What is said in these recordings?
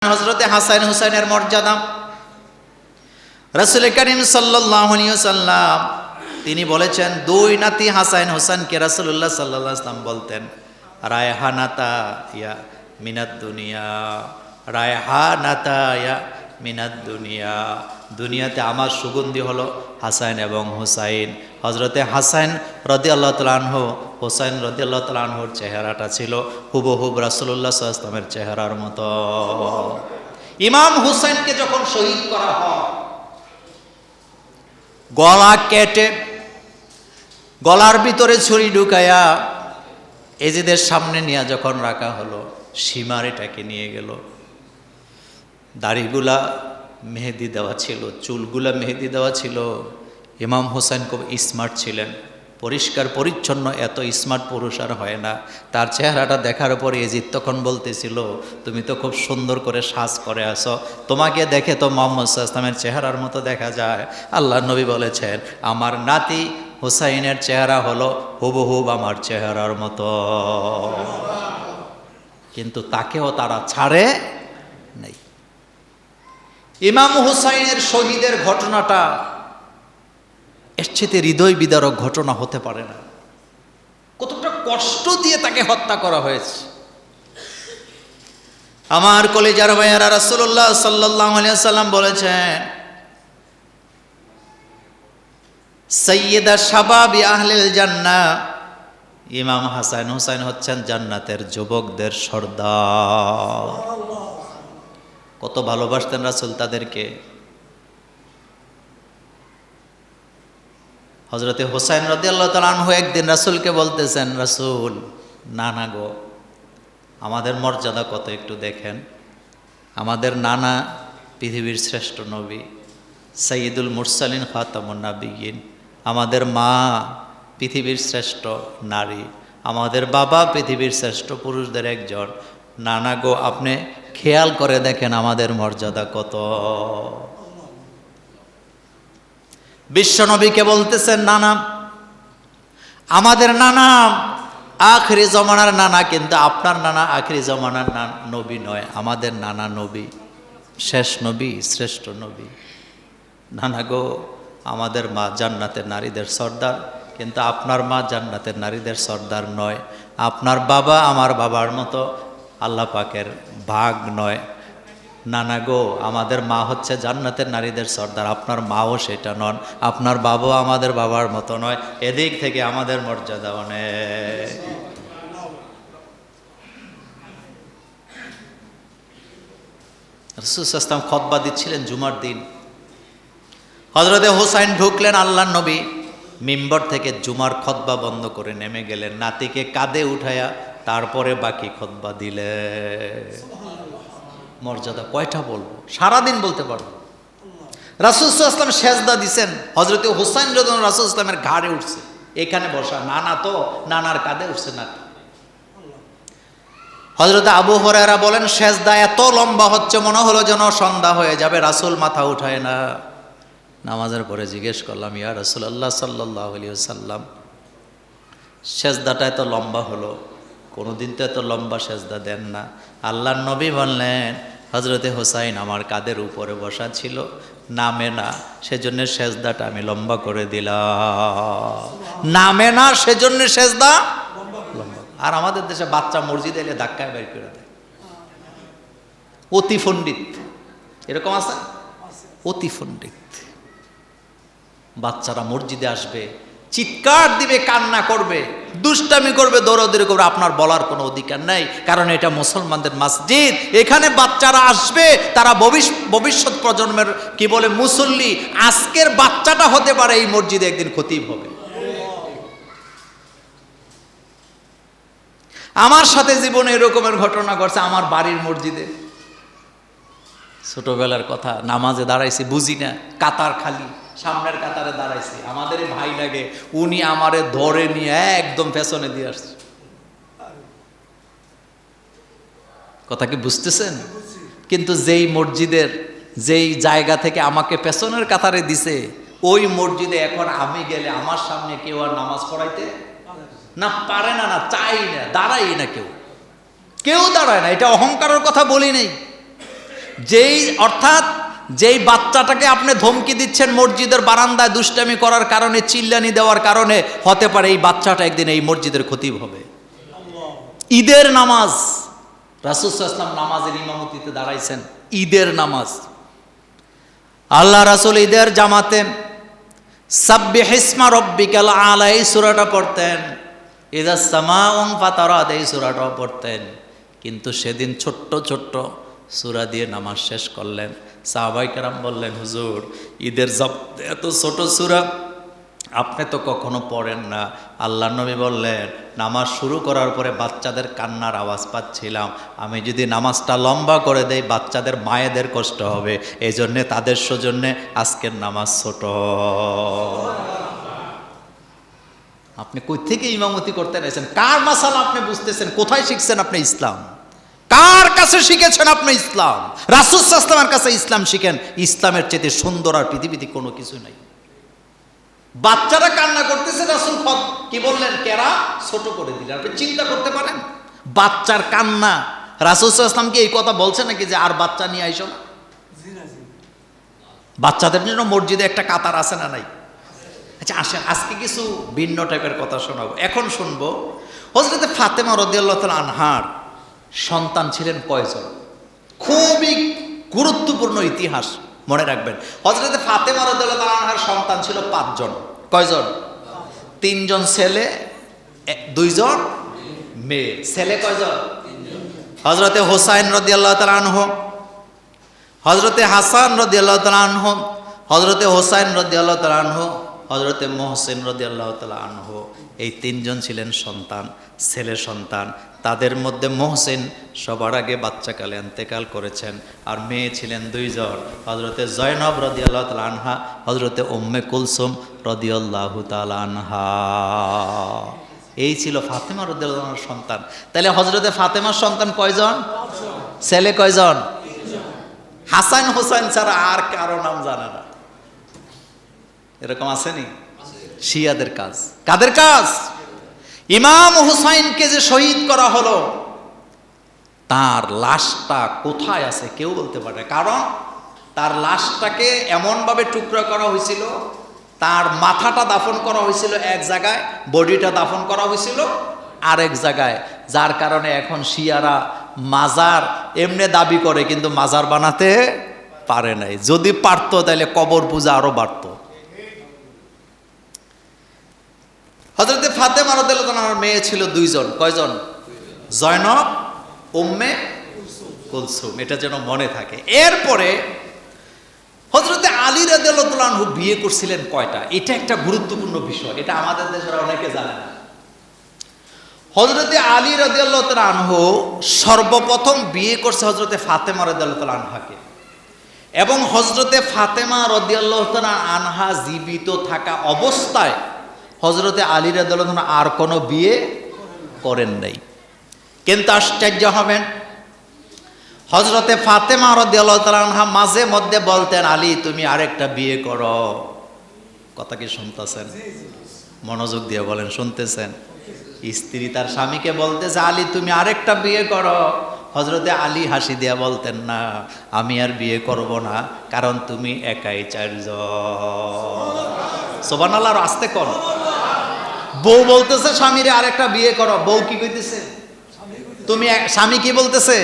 হজরতে হাসান হুসাইনের মর্যাদা। রসুল করিম সাল্লাম তিনি বলেছেন, দুই নাতি হাসান হুসাইনকে রসুল্লাহ সাল্লাহ ইসলাম বলতেন রায়হানাতা ইয়া মিনাদ দুনিয়া রায়হানাতা ইয়া মিনাদ দুনিয়া। দুনিয়াতে আমার সুগন্ধি হলো হাসাইন এবং হুসাইন। হজরতে হাসাইন রদি আল্লাহ তালাহ হুসাইন রদি আল্লাহ তালাহর চেহারাটা ছিল হুবহুব রাসুল্লাহ সাল্লামের চেহারার মতো। ইমাম হুসাইনকে যখন শহীদ করা হয়, গলা কেটে গলার ভিতরে ছুরি ঢুকায়া এজিদের সামনে নিয়ে যখন রাখা হলো সীমার এটাকে নিয়ে গেল। দাড়িগুলা মেহেদি দেওয়া ছিল, চুলগুলা মেহেদি দেওয়া ছিল। ইমাম হোসেন খুব স্মার্ট ছিলেন। পরিষ্কার, পরিচ্ছন্ন, এত স্মার্ট পুরুষ আর হয় না। তার চেহারাটা দেখার পরে এজিদ তখন বলতেছিল, তুমি তো খুব সুন্দর করে সাজ করে আসো তোমাকে দেখে তো মোহাম্মদ ইসলামের চেহারার মতো দেখা যায়। আল্লাহ নবী বলেছেন, আমার নাতি হুসাইনের চেহারা হলো হুবহুব আমার চেহারার মতো। কিন্তু তাকেও তারা ছাড়ে ইমাম হুসাইনের শহীদের ঘটনাটা এর চেয়ে হৃদয় বিদারক ঘটনা হতে পারে না। কতটা কষ্ট দিয়ে তাকে হত্যা করা হয়েছে। আমার কলেজার ভাইয়ারা রাসুল্লাহ সাল্লাহ সাল্লাম বলেছেন সৈয়দা শাবাবি আহলেল জান্না। ইমাম হাসান হুসাইন হচ্ছেন জান্নাতের যুবকদের সর্দার। কত ভালোবাসতেন রাসুল তাদেরকে। হজরতে হোসাইন রদি আল্লাহ তালু একদিন রাসুলকে বলতেছেন, রাসুল নানা গো, আমাদের মর্যাদা কত একটু দেখেন। আমাদের নানা পৃথিবীর শ্রেষ্ঠ নবী সঈদুল মুরসালিন খাতামুন নাবিগিন আমাদের মা পৃথিবীর শ্রেষ্ঠ নারী, আমাদের বাবা পৃথিবীর শ্রেষ্ঠ পুরুষদের একজন। নানা গো, আপনি খেয়াল করে দেখেন আমাদের মর্যাদা কত। বিশ্বনবীকে বলতেছেন, নানা, আমাদের নানা আখরি জমানার নানা, কিন্তু আপনার নানা আখরি জমানার নবী নয়, আমাদের নানা নবী, শেষ নবী, শ্রেষ্ঠ নবী। নানা গো, আমাদের মা জান্নাতের নারীদের সর্দার, কিন্তু আপনার মা জান্নাতের নারীদের সর্দার নয়। আপনার বাবা আমার বাবার মতো আল্লাহ পাকের ভাগ নয়। নানা গো, আমাদের মা হচ্ছে জান্নাতের নারীদের সর্দার। আপনার মাও সেটা নন। আপনার বাবাও আমাদের বাবার মতো নয়। এদিক থেকে আমাদের মর্যাদা অনেক। রসুলাম খতবা দিচ্ছিলেন জুমার দিন। হজরতে হোসাইন ঢুকলেন আল্লাহ নবী। মিম্বর থেকে জুমার খতবা বন্ধ করে নেমে গেলেন। নাতিকে কাঁদে উঠায়া তারপরে বাকি খতবা দিলে। মর্যাদা কয়টা বলব? সারাদিন বলতে পারব। রাসুলাম সেজদা দিছেন। হজরত হোসাইন যখন রাসুল ইসলামের ঘাড়ে উঠছে। এখানে বসা, নানা তো, নানার কাঁধে উঠছে না হজরত আবু হরেরা বলেন, সেজদা এত লম্বা হচ্ছে, মনে হলো যেন সন্ধ্যা হয়ে যাবে, রাসুল মাথা উঠায় না। নামাজের পরে জিজ্ঞেস করলাম, ইয়া রসুল আল্লাহ সাল্লাহ সাল্লাম সেজদাটা এত লম্বা হলো? কোনোদিন তো এত লম্বা সেজদা দেন না। আল্লাহ নবী বললেন হজরতে হোসাইন আমার কাদের উপরে বসা ছিল, নামে না, সেজন্য সেজদাটা আমি লম্বা করে দিলাম। নামে না, সেজন্য সেজদা লম্বা। আর আমাদের দেশে বাচ্চা মসজিদ এলে ধাক্কায় বের করে দেয়। অতি পণ্ডিত এরকম আছে? অতি পণ্ডিত বাচ্চারা মসজিদে আসবে চিৎকার দিবে, কান্না করবে, দুষ্টামি করবে দৌড়াদৌড়ি করবে আপনার বলার কোনো অধিকার নাই। কারণ এটা মুসলমানদের মসজিদ। এখানে বাচ্চারা আসবে, তারা ভবিষ্যৎ প্রজন্মের, কি বলে, মুসল্লি। আজকের বাচ্চাটা হতে পারে এই মসজিদে একদিন খতিব হবে। আমার সাথে জীবনে এরকমের ঘটনা ঘটছে, আমার বাড়ির মসজিদে। ছোটবেলার কথা, নামাজে দাঁড়াইছি, বুঝি না, কাতার খালি। সামনের কাতারে দাঁড়াইছি। আমাদের ভাই লাগে, উনি আমারে ধরে নিয়ে একদম পেছনে দিয়ে আসছে। কথা কি বুঝতেছেন? কিন্তু যেই মসজিদের, যেই জায়গা থেকে আমাকে পেছনের কাতারে দিছে, ওই মসজিদে এখন আমি গেলে আমার সামনে কেউ আর নামাজ পড়াইতে না পারে না না চাই না, দাঁড়াই না কেউ। কেউ দাঁড়ায় না, এটা অহংকারের কথা বলি নেই। যেই, অর্থাৎ যেই বাচ্চাটাকে আপনি ধমকি দিচ্ছেন মসজিদের বারান্দায় দুষ্টামি করার কারণে, চিল্লানি দেওয়ার কারণে, হতে পারে এই বাচ্চাটা একদিন এই মসজিদের ক্ষতি হবে। ঈদের নামাজ রাসুসাল্লাম নামাজের ইমামতিতে দাঁড়াইছেন, ঈদের নামাজ। আল্লাহ রাসুল ঈদের জামাতে সাব্বি হিসমা রব্বিকাল আলা, এই সুরাটা পড়তেন। ইদা সামা ওং ফাতারাত এই সুরাটাও পড়তেন। কিন্তু সেদিন ছোট্ট ছোট্ট সুরা দিয়ে নামাজ শেষ করলেন। সাহাবাই কেরাম বললেন, হুজুর, ঈদের জব এত ছোট সুরা, আপনি তো কখনো পড়েন না। আল্লাহ নবী বললেন, নামাজ শুরু করার পরে বাচ্চাদের কান্নার আওয়াজ পাচ্ছিলাম। আমি যদি নামাজটা লম্বা করে দেই, বাচ্চাদের মায়েদের কষ্ট হবে। এই জন্যে তাদের সৌজন্যে আজকের নামাজ ছোট। আপনি কই থেকে ইমামতি করতে নিয়েছেন কার মাসাল আপনি বুঝতেছেন? কোথায় শিখছেন আপনি ইসলাম? কার কাছে শিখেছেন আপনি ইসলাম? রাসুসালামের কাছে ইসলাম শিখেন। ইসলামের চেতে সুন্দর আর পৃথিবীতে কোনো কিছু নাই। বাচ্চারা কান্না করতেছে রাসুল ফত কি বললেন? কেরা? ছোট করে দিলেন। আপনি চিন্তা করতে পারেন। বাচ্চার কান্না। রাসুল ইসলামকে এই কথা বলছে নাকি যে আর বাচ্চা নিয়ে আইসো না? বাচ্চাদের জন্য মসজিদে একটা কাতার আছে না নাই? আচ্ছা আসেন আজকে কিছু ভিন্ন টাইপের কথা শোনাবো। এখন শুনব হজরতে ফাতেমা রদিয়াল্লাহ আনহার সন্তান ছিলেন কয়জন? খুবই গুরুত্বপূর্ণ ইতিহাস, মনে রাখবেন। হজরতে ফাতেমা রদিয়াল্লাহ আনহার সন্তান ছিল পাঁচজন। কয়জন? তিনজন ছেলে দুইজন মেয়ে। ছেলে কয়জন? হজরতে হোসাইন রদিয়াল্লাহ তালা আনহ হজরতে হাসান রদি আল্লাহ তালাহ হজরতে হোসাইন রদি আল্লাহ তালাহ হজরতে মোহসেন রদি আল্লাহ তালাহ এই তিনজন ছিলেন সন্তান, ছেলে সন্তান। তাদের মধ্যে মোহসেন সবার আগে বাচ্চাকালে এন্তেকাল করেছেন, আর মেয়ে ছিলেন দুইজন। হজরতে জয়নব রদি আল্লাহ তালা আনহা হজরতে ওম্মে কুলসুম রদি আল্লাহ আনহা। এই ছিল ফাতেমা রদিয়াল্লাহর সন্তান। তাহলে হজরতে ফাতেমার সন্তান কয়জন? ছেলে কয়জন? হাসান হোসেন ছাড়া আর কারও নাম জানে না। এরকম আসেনি? শিয়াদের কাজ। কাদের কাজ? ইমাম হুসাইনকে যে শহীদ করা হলো, তার লাশটা কোথায় আছে কেউ বলতে পারে। কারণ তার লাশটাকে এমনভাবে টুকরা করা হয়েছিল, তার মাথাটা দাফন করা হয়েছিল এক জায়গায়, বডিটা দাফন করা হয়েছিল আরেক জায়গায়। যার কারণে এখন শিয়ারা মাজার এমনি দাবি করে, কিন্তু মাজার বানাতে পারে নাই। যদি পারতো, তাহলে কবর পূজা আরও বাড়ত। হজরতে ফাতে মারদার মেয়ে ছিল দুইজন। কয়জন? জয়নব, উম্মে কুলসুম। এটা যেন মনে থাকে। এরপরে হজরতে আলী রাজু বিয়ে করছিলেন কয়টা? এটা একটা গুরুত্বপূর্ণ বিষয়। এটা আমাদের দেশের অনেকে জানে না। হজরতে আলী রাজিয়াল্লাহ আনহু সর্বপ্রথম বিয়ে করছে হজরতে ফাতেমা রদিয়াল্লাহ আনহাকে। এবং হজরতে ফাতেমা রদিয়াল্লাহ আনহা জীবিত থাকা অবস্থায় হজরতে আলী রাদিয়াল্লাহু আর কোনো বিয়ে করেন নাই। কিন্তু আশ্চর্য হবেন হজরতে ফাতেমা আনহা মাঝে মধ্যে বলতেন, আলী, তুমি আরেকটা বিয়ে করো। কথা কি শুনতেছেন? মনোযোগ দিয়ে বলেন, শুনতেছেন? স্ত্রী তার স্বামীকে বলতেছে আলী, তুমি আরেকটা বিয়ে করো। হজরতে আলী হাসি দিয়া বলতেন, না, আমি আর বিয়ে করব না, কারণ তুমি একাই চারজন। সোবান আল্লাহর আসতে কর বউ বলতেছে, স্বামীরে আরেকটা বিয়ে করো। বউ কি কইতেছে? তুমি স্বামী কি বলতেছে?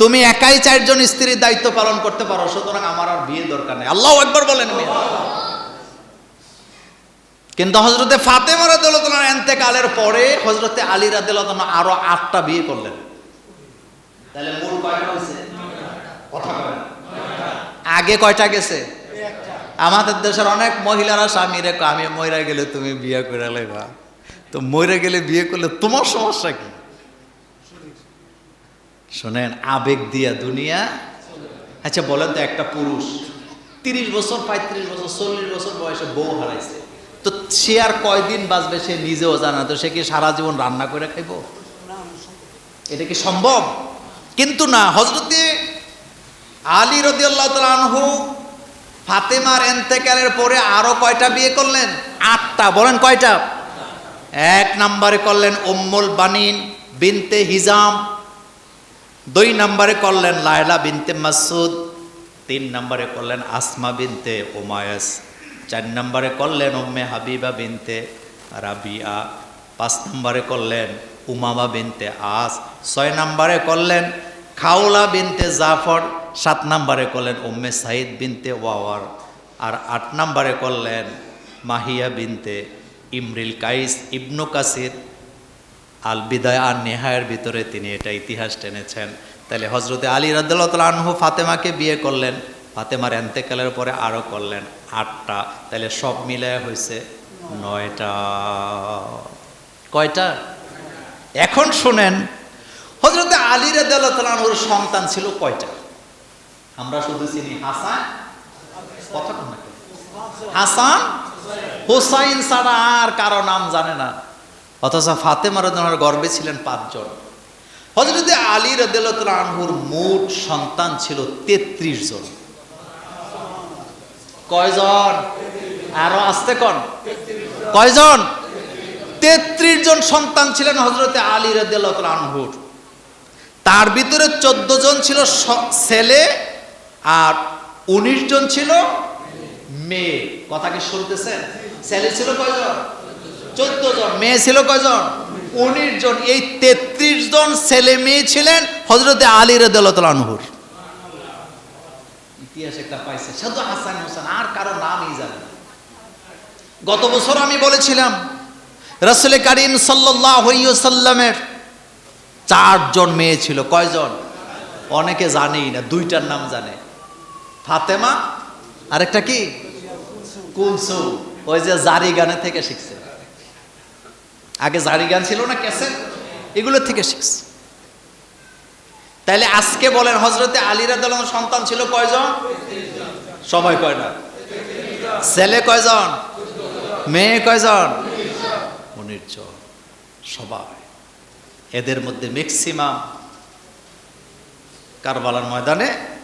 তুমি একাই চারজন স্ত্রীর দায়িত্ব পালন করতে পারো, সুতরাং আমার আর বিয়ে দরকার নেই। আল্লাহ একবার বলেন কিন্তু হজরতে ফাতেমা রাদিয়াল্লাহু এন্তেকালের পরে হজরতে আলী রাদিয়াল্লাহু আরও আটটা বিয়ে করলেন। তাহলে মূল কয়টা হয়েছে কথা আগে কয়টা গেছে? আমাদের দেশের অনেক মহিলারা স্বামীরে কয়, আমি মইরা গেলে তুমি বিয়ে করে লেবা তো মইরা গেলে বিয়ে করলে তোমার সমস্যা কি? শোনেন আবেগ দিয়া দুনিয়া। আচ্ছা বলেন তো একটা পুরুষ তিরিশ বছর পঁয়ত্রিশ বছর চল্লিশ বছর বয়সে বউ হারাইছে। তো সে আর কয়দিন বাঁচবে সে নিজেও জানা তো সে কি সারা জীবন রান্না করে খাইব? এটা কি সম্ভব? কিন্তু না হজরতে আলী রদিয়াল্লাহ আনহু ফাতেমার এন্তেকালের পরে আরও কয়টা বিয়ে করলেন? আটটা। বলেন কয়টা? এক নম্বরে করলেন উম্মুল বানিন বিনতে হিজাম। দুই নম্বরে করলেন লায়লা বিনতে মাসুদ তিন নম্বরে করলেন আসমা বিনতে ওমায়াস চার নম্বরে করলেন উম্মে হাবিবা বিনতে রাবিয়া। পাঁচ নম্বরে করলেন উমামা বিনতে আস। ছয় নম্বরে করলেন খাউলা বিনতে জাফর। সাত নম্বরে করলেন উম্মে সাইদ বিনতে ওয়াওয়ার, আর আট নম্বরে করলেন মাহিয়া বিনতে ইমরিল কাইস ইবনু কাসির। আল বিদায় আর নেহায়ের ভিতরে তিনি এটা ইতিহাস টেনেছেন। তাহলে হজরতে আলী রাদ্দাল্লাহ আনহু ফাতেমাকে বিয়ে করলেন, ফাতেমার এন্তেকালের পরে আরও করলেন আটটা। তাহলে সব মিলায় হয়েছে নয়টা। কয়টা? এখন শুনেন হজরতে আলী রাদ্দাল্লাহ আনহুর সন্তান ছিল কয়টা? আমরা শুধু চিনি হাসান না হাসান? হুসাইন ছাড়া আর কারও নাম জানে না। অথচ ফাতেমা রদনার গর্বে ছিলেন পাঁচজন। হজরতে আলী রদুল্লাহ আনহুর মোট সন্তান ছিল তেত্রিশ জন। কয়জন? আরও আসতে কন? কয়জন? তেত্রিশ জন সন্তান ছিলেন হজরতে আলী রদুল্লাহ আনহুর। তার ভিতরে চোদ্দ জন ছিল ছেলে আর উনিশ জন ছিল মেয়ে। কথা কি শুনতেছেন? ছেলে ছিল কয়জন? চোদ্দ জন। মেয়ে ছিল কয়জন? উনিশ জন। এই তেত্রিশ জন ছেলে মেয়ে ছিলেন হজরতে আলী রদুল্লাহুর ইতিহাস একটা পাইছে। শুধু হাসান হোসেন, আর কারও নামই জানে গত বছর আমি বলেছিলাম, রসুল করিম সাল্লামের চারজন মেয়ে ছিল। কয়জন? অনেকে জানেই না, দুইটার নাম জানে। ফাতেমা, আরেকটা কি? কুলসুম ওই যে জারি গানে থেকে শিখছে। আগে জারি গান ছিল না, ক্যাসেট? এগুলো থেকে শিখছে। তাইলে আজকে বলেন হজরতে আলী রাদিয়াল্লাহু সন্তান ছিল কয়জন? সবাই কয় না। ছেলে কয়জন? মেয়ে কয়জন? উনিশ জন। সবাই। এদের মধ্যে ম্যাক্সিমাম কারবালার ময়দানে